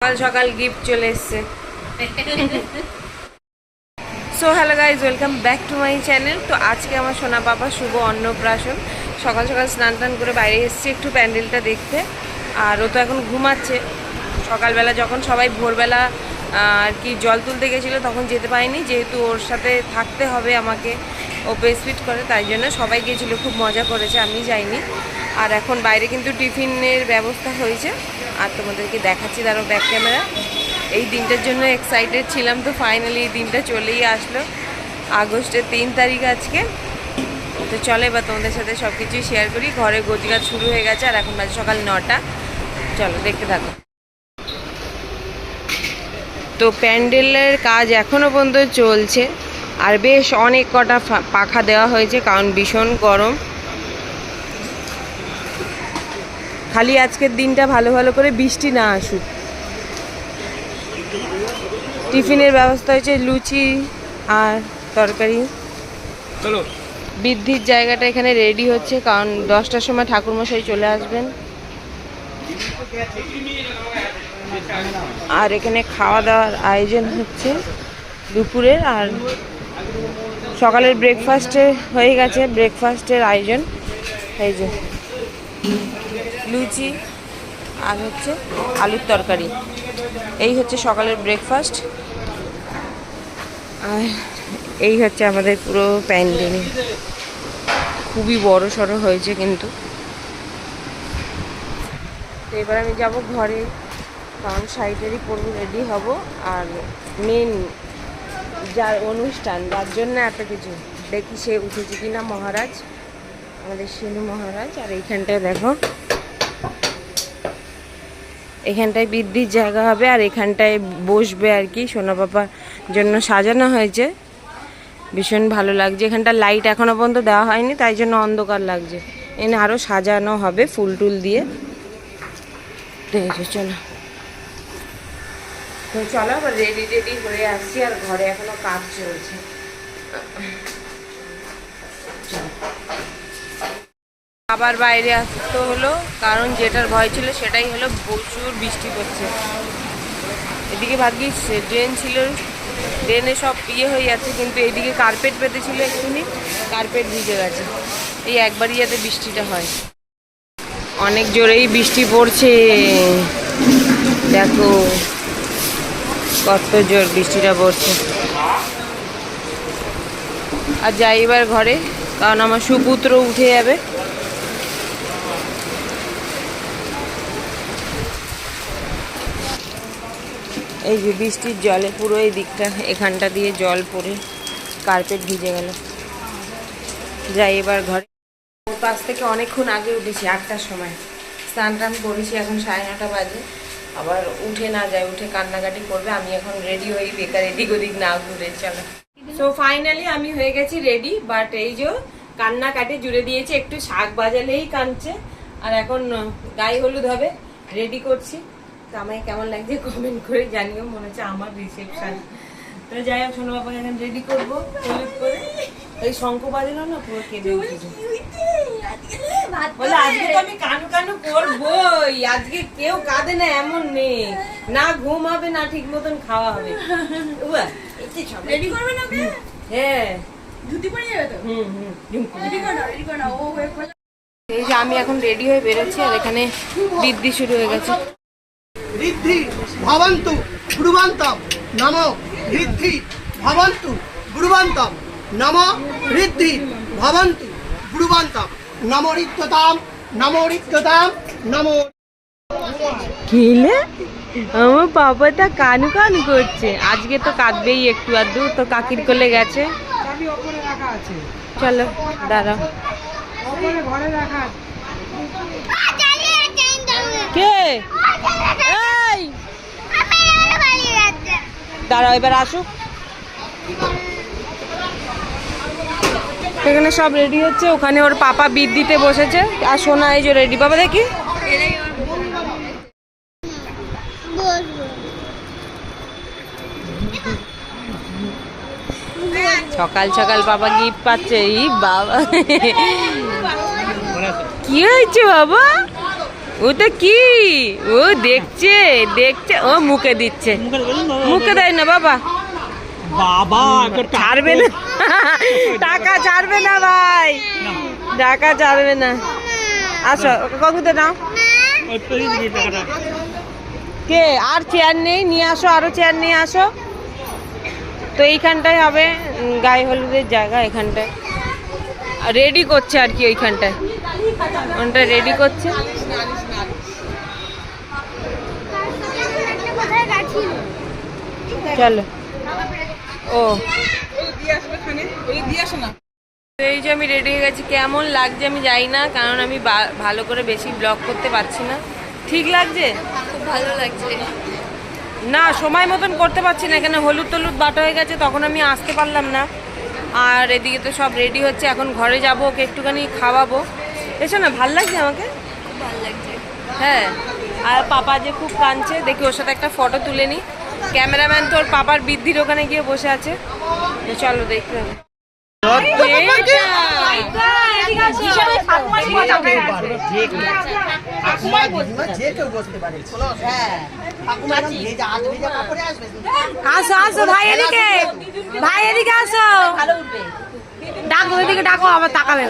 সকাল সকাল গিফট চলে এসছে। So hello guys welcome back to my channel তো আজকে আমার সোনা বাবা শুভ অন্নপ্রাশন। সকাল সকাল স্নান টান করে বাইরে এসেছি একটু প্যান্ডেলটা দেখতে। আর ও তো এখন ঘুমাচ্ছে। সকালবেলা যখন সবাই ভোরবেলা আর কি জল তুলতে গেছিল, তখন যেতে পারিনি। যেহেতু ওর সাথে থাকতে হবে আমাকে, ও বেসফিট করে, তাই জন্য সবাই গিয়েছিল খুব মজা করেছে, আমি যাইনি। আর এখন বাইরে কিন্তু টিফিনের ব্যবস্থা হয়েছে। আর তোমাদেরকে দেখাচ্ছি তারও ব্যাক ক্যামেরা এই দিনটার জন্য এক্সাইটেড ছিলাম তো ফাইনালি এই দিনটা চলেই আসলো। আগস্টের তিন তারিখ আজকে। তো চলে এবার তোমাদের সাথে সব কিছুই শেয়ার করি। ঘরে গোজগাছ শুরু হয়ে গেছে আর এখন বাজে সকাল নটা। চলো দেখতে থাকো। তো প্যান্ডেলের কাজ এখনও পর্যন্ত চলছে। আর বেশ অনেক কটা পাখা দেওয়া হয়েছে কারণ ভীষণ গরম। খালি আজকের দিনটা ভালো ভালো করে বৃষ্টি না আসুক। টিফিনের ব্যবস্থা হয়েছে লুচি আর তরকারি। বৃদ্ধির জায়গাটা এখানে রেডি হচ্ছে কারণ দশটার সময় ঠাকুরমশাই চলে আসবেন। আর এখানে খাওয়া দাওয়ার আয়োজন হচ্ছে দুপুরের আর সকালের ব্রেকফাস্টে হয়ে গেছে ব্রেকফাস্টের আয়োজন। এই যে। লুচি আর হচ্ছে আলুর তরকারি। এই হচ্ছে সকালের ব্রেকফাস্ট আর এই হচ্ছে আমাদের পুরো প্যান্ডেল খুবই বড় সড়ো হয়েছে কিন্তু। এবার আমি যাব ঘরে। কারণ সাইডেরই পরবো রেডি হব। আর মেন যার অনুষ্ঠান যার জন্য এত কিছু। দেখি সে উঠেছে কিনা মহারাজ। আমাদের শিনু মহারাজ। আর এইখানটায় দেখো। এখানটায় বৃদ্ধির জায়গা হবে আর এখানটায় বসবে আর কি সোনা বাবার জন্য সাজানো হয়েছে। ভীষণ ভালো লাগছে। এখানটা লাইট এখনও পর্যন্ত দেওয়া হয়নি, তাই জন্য অন্ধকার লাগছে। এনে আরও সাজানো হবে ফুল টুল দিয়ে। যে চলো। তো চলো, আবার রেডি রেডি হয়ে আসছি আর ঘরে এখনও কাজ চলছে। চলো। আবার বাইরে আসতে হলো, কারণ যেটার ভয় ছিল সেটাই হলো প্রচুর বৃষ্টি পড়ছে। এদিকে ভাগ্যিস ড্রেন ছিল, ড্রেনে সব ইয়ে হয়ে যাচ্ছে, কিন্তু এদিকে কার্পেট পেতে ছিল একটুনি কার্পেট ভিজে গেছে। এই একবারই যাতে বৃষ্টিটা হয়। অনেক জোরেই বৃষ্টি পড়ছে। দেখো কত জোর বৃষ্টিটা পড়ছে। আর যাই এবার ঘরে, কারণ আমার সুপুত্র উঠে যাবে। এই যে বৃষ্টির জলে পুরো এই দিকটা, এখানটা দিয়ে জল পড়ে কার্পেট ভিজে গেল। যাই, এবার ঘরে ওর পাশ থেকে অনেকক্ষণ আগে উঠেছি, আটটার সময়। স্নান টান করেছি, এখন সাড়ে নটা বাজে। আবার উঠে না যায়, উঠে কান্নাকাটি করবে, আমি এখন রেডি হই, বেকার এদিক ওদিক না ঘুরে, চলো। সো ফাইনালি আমি হয়ে গেছি রেডি বাট এই যে কান্নাকাটি জুড়ে দিয়েছে, একটু শাক বাজালেই কাঁদছে, আর এখন গায়ে হলুদ হবে রেডি করছি। তো আমায় কেমন লাগছে কমেন্ট করে জানিও মনে হচ্ছে আমার রিসেপশন তো যাই হোক শোনো বাবাকে এখন রেডি করব করে। এই শঙ্খ বাজালো না পুরো কেঁদে বলে আজকে তো আমি কানু কানু করবোই আজকে কেউ কাঁদে না এমন নেই না ঘুম হবে না ঠিক মতন খাওয়া হবে। উয়া, এই যে সবাই- রেডি করবে না হ্যাঁ। ধুতি পরে যাবে তো? হুম হুম রেডি করো। রেডি করো ও হয়ে এই যে আমি এখন রেডি হয়ে বেরোচ্ছি আর এখানে বৃদ্ধি শুরু হয়ে গেছে। ঋদ্ধি ভবন্তু ব্রুবান্তম। নম ঋদ্ধি ভবন্তু ব্রুবান্তম। নম ঋদ্ধি ভবন্তু ব্রুবান্তম। নম ঋদ্ধতাম নম ঋদ্ধতাম নম খেলে আমার বাবাটা কানু কানু করছে। আজকে তো কাঁদবেই একটু আধটু তো কাকির কোলে গেছে। চলো দাঁড়াও। কে এই দাঁড়াও, এবার আসুক এখানে সব রেডি হচ্ছে, ওখানে ওর পাপা বিদ দিতে বসেছে। আর সোনা এই যে রেডি বাবা দেখি। সকাল সকাল বাবা গিফট পাচ্ছে এই বাবা। কি হয়েছে বাবা? ওটা কি? ও দেখছে দেখছে। ও মুখে দিচ্ছে। মুখে দেয় না বাবা। বাবা ছাড়বে না। টাকা ছাড়বে না ভাই। টাকা ছাড়বে না। আসো কততে নাও। কে? আর চেয়ার নেই নিয়ে আসো আরও চেয়ার নিয়ে আসো। তো এইখানটায় হবে গায়ে হলুদের জায়গা এখানটায়। রেডি করছে আর কি ওইখানটায়। ওনটা রেডি করছে? চলো। ও। এই যে আমি রেডি হয়ে গেছি। কেমন লাগছে আমি যাই না কারণ আমি ভালো করে বেশি ব্লগ করতে পারছি না। ঠিক লাগছে? খুব ভালো লাগছে। না সময় মতন করতে পারছি না এখানে হলুদ টলুদ বাটা হয়ে গেছে তখন আমি আসতে পারলাম না। আর এদিকে তো সব রেডি হচ্ছে এখন ঘরে যাব ওকে একটুখানি খাওয়াবো। এসো না ভালো লাগছে আমাকে? খুব ভালো লাগছে। হ্যাঁ। আর পাপা যে খুব কাঁদছে দেখি ওর সাথে একটা ফটো তুলে নিই ক্যামেরাম্যান তোর পাপার বৃদ্ধির ওখানে গিয়ে বসে আছে। চলো দেখতে হবে। আসো আসো ভাই এদিকে। ভাই এদিকে আসো। ডাকো ওইদিকে ডাকো আবার তাকাবে।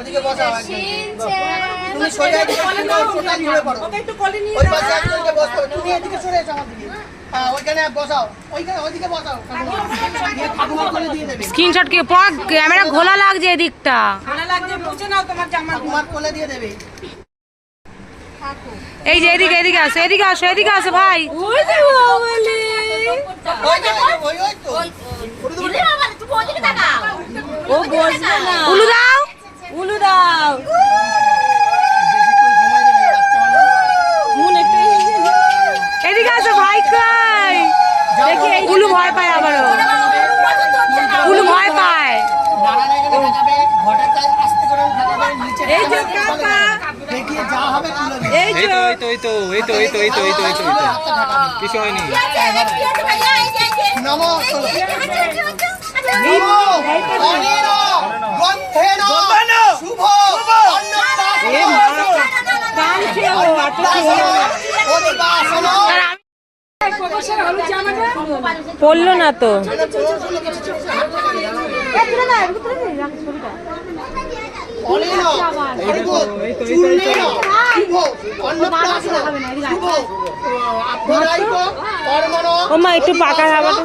ওদিকে বসাও তুমি সোজা এদিকে সোজা ঘুরে পড়ো ওই পাশে একজনকে বসতে হবে তুমি এদিকে সরে এসো আমার দিকে হ্যাঁ ওইখানে বসাও। ওইখানে ওইদিকে বসাও। ঠাকুমা করে দিয়ে দেবে। স্ক্রিনশট কে? পর ক্যামেরা ঘোলা লাগছে এদিকটা। ঠাকুমার কোলে দিয়ে দেবে। এই যে এদিকে এদিকে আসো এদিকে আসো এদিকে আসো ভাই। উলু দাও উলু দাও। এদিকে আসো ভাই কই দেখি উলু ভয় পায় আবারও। উলু ভয় পায়। এই যে কাকা। এই তো এই তো এই তো এই তো এই তো এই তো এই তো এই তো এই তো হাতটা দেখাবে। কিছু হয়নি। নমো নমো পড়ল না তো। ও মা একটু পাকা হাওয়া খাবারটা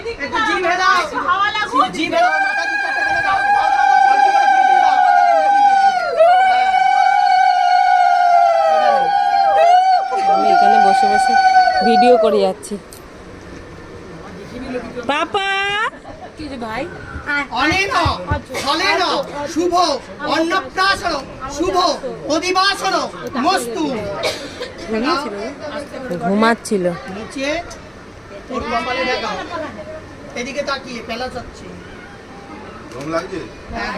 একটু জিভে দাও জিভে দাও মাথা দিয়ে চারটে করে দাও করে দাও। আমি এখানে বসে বসে ভিডিও করে যাচ্ছি পাপা ভাই অনেন ফলেন শুভ অন্নপ্রাশন শুভ অধিবাসন মস্তু ঘুমাচ্ছিল নিচে তোর কপালে দেখা। এদিকে তাকিয়ে পেলা যাচ্ছে হ্যাঁ,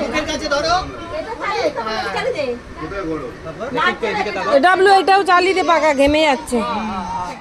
এটাও চালিয়ে দে পাকা ঘেমে যাচ্ছে। হ্যাঁ।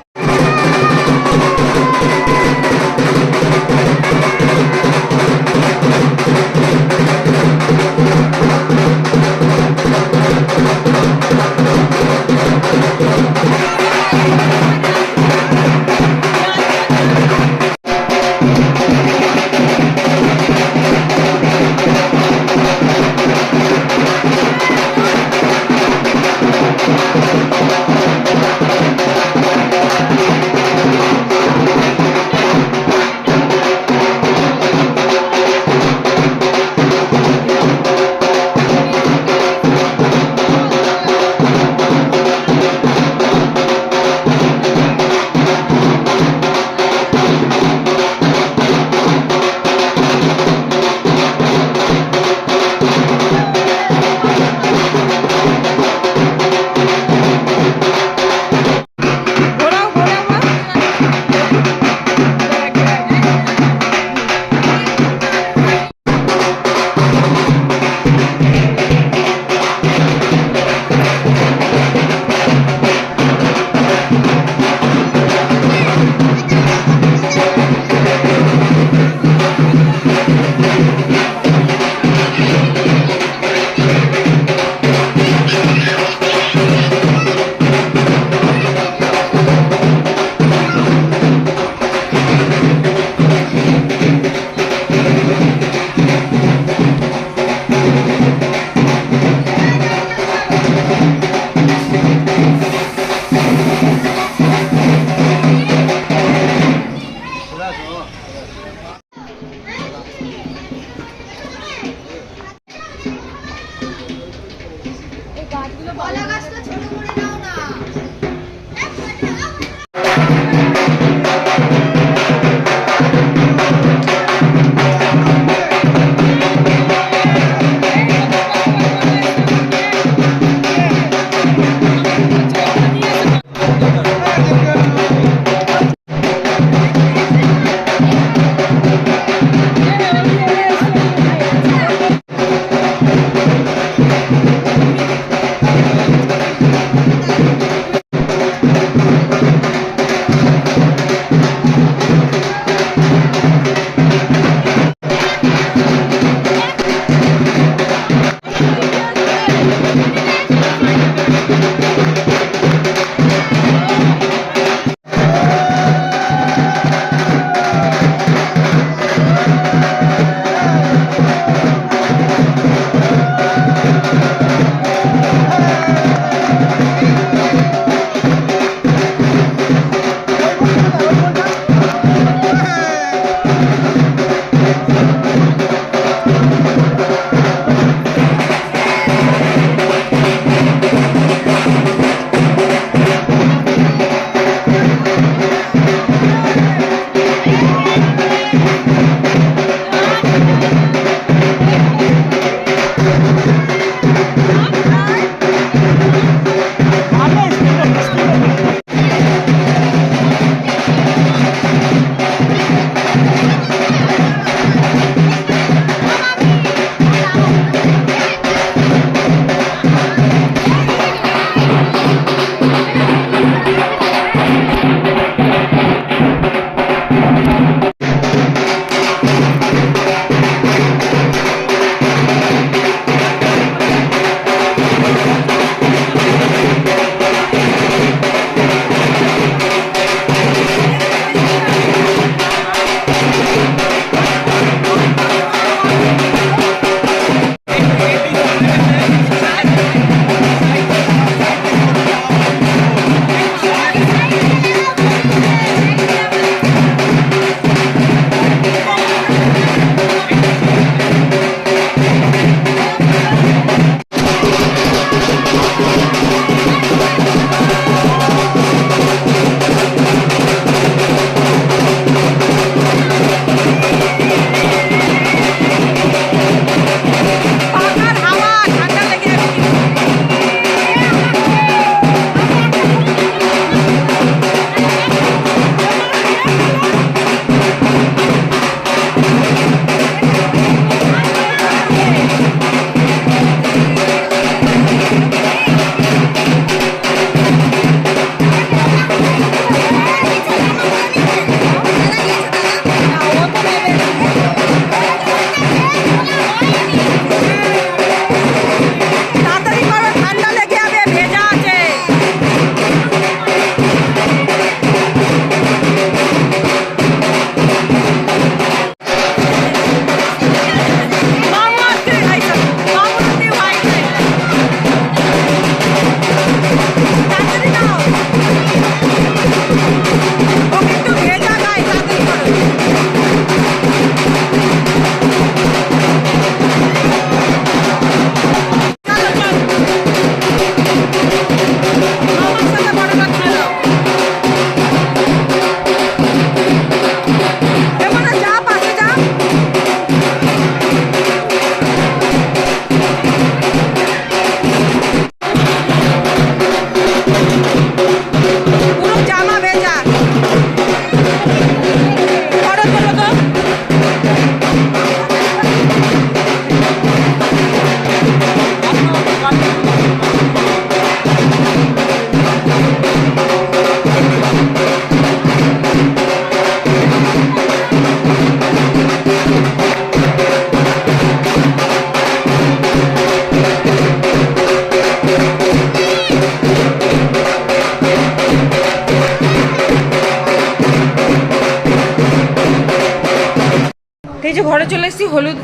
চলে এসেছি, হলুদ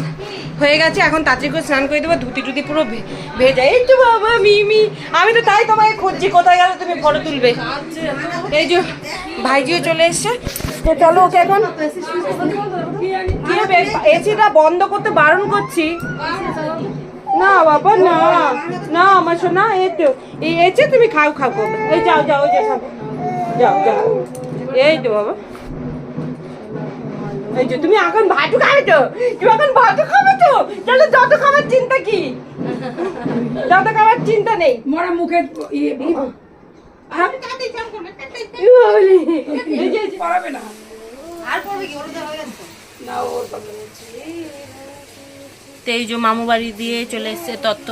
হয়ে গেছে, এখন তাড়াতাড়ি করে স্নান করে দেবো, ধুতি টুতি পুরো ভেজা। এই তো বাবা, মিমি, আমি তো তাই তোমাকে খুঁজছি, কোথায় গেল তুমি ফটো তুলবে? এই যে ভাইজিও চলে এসছে। তো চলো ওকে এখন এসিটা বন্ধ করতে বারণ করছি। না বাবা, না না, আমার সোনা এই তো, এই এসে তুমি খাও খাও। এই যাও যাও ওই যে খাও। যাও যাও। এই তো বাবা। এই যে তুমি এখন ভাতু খাবে তো? তুমি এখন ভাতু খাবে তো? তাহলে যত খাবার চিন্তা কি? যত খাবার চিন্তা নেই। মরা মুখে এই যে মামু বাড়ি দিয়ে চলে এসছে তত্ত্ব।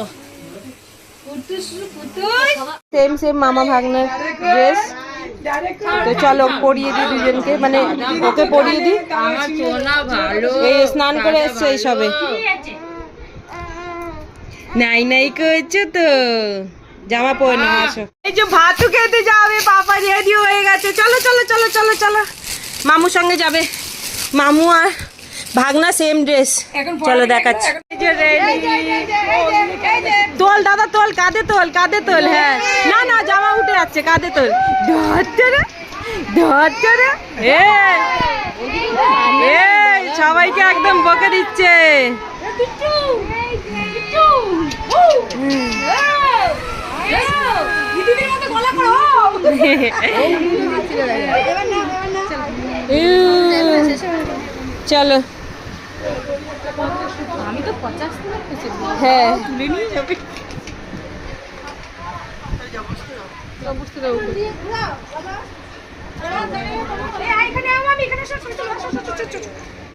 সেম সেম মামা ভাগ্নের ড্রেস। তো চলো দুজনকে মানে ওকে এই স্নান করে এসছে নাই নাই করছ তো। জামা পরে নিয়ে আসো। এই যে ভাতু খেতে যাবে, পাপা রেডি হয়ে গেছে। চলো চলো চলো চলো চলো। মামুর সঙ্গে যাবে। মামু আর ভাগনা সেম ড্রেস চলো দেখাচ্ছি। তোল দাদা তোল কাঁধে তোল কাঁধে তোল হ্যাঁ না না জামা উঠে যাচ্ছে কাঁধে তোল এই সবাইকে একদম বকে দিচ্ছে চলো আমি তো পঞ্চাশ হ্যাঁ তুলে নিয়ে যাবে এখানে আমি এখানে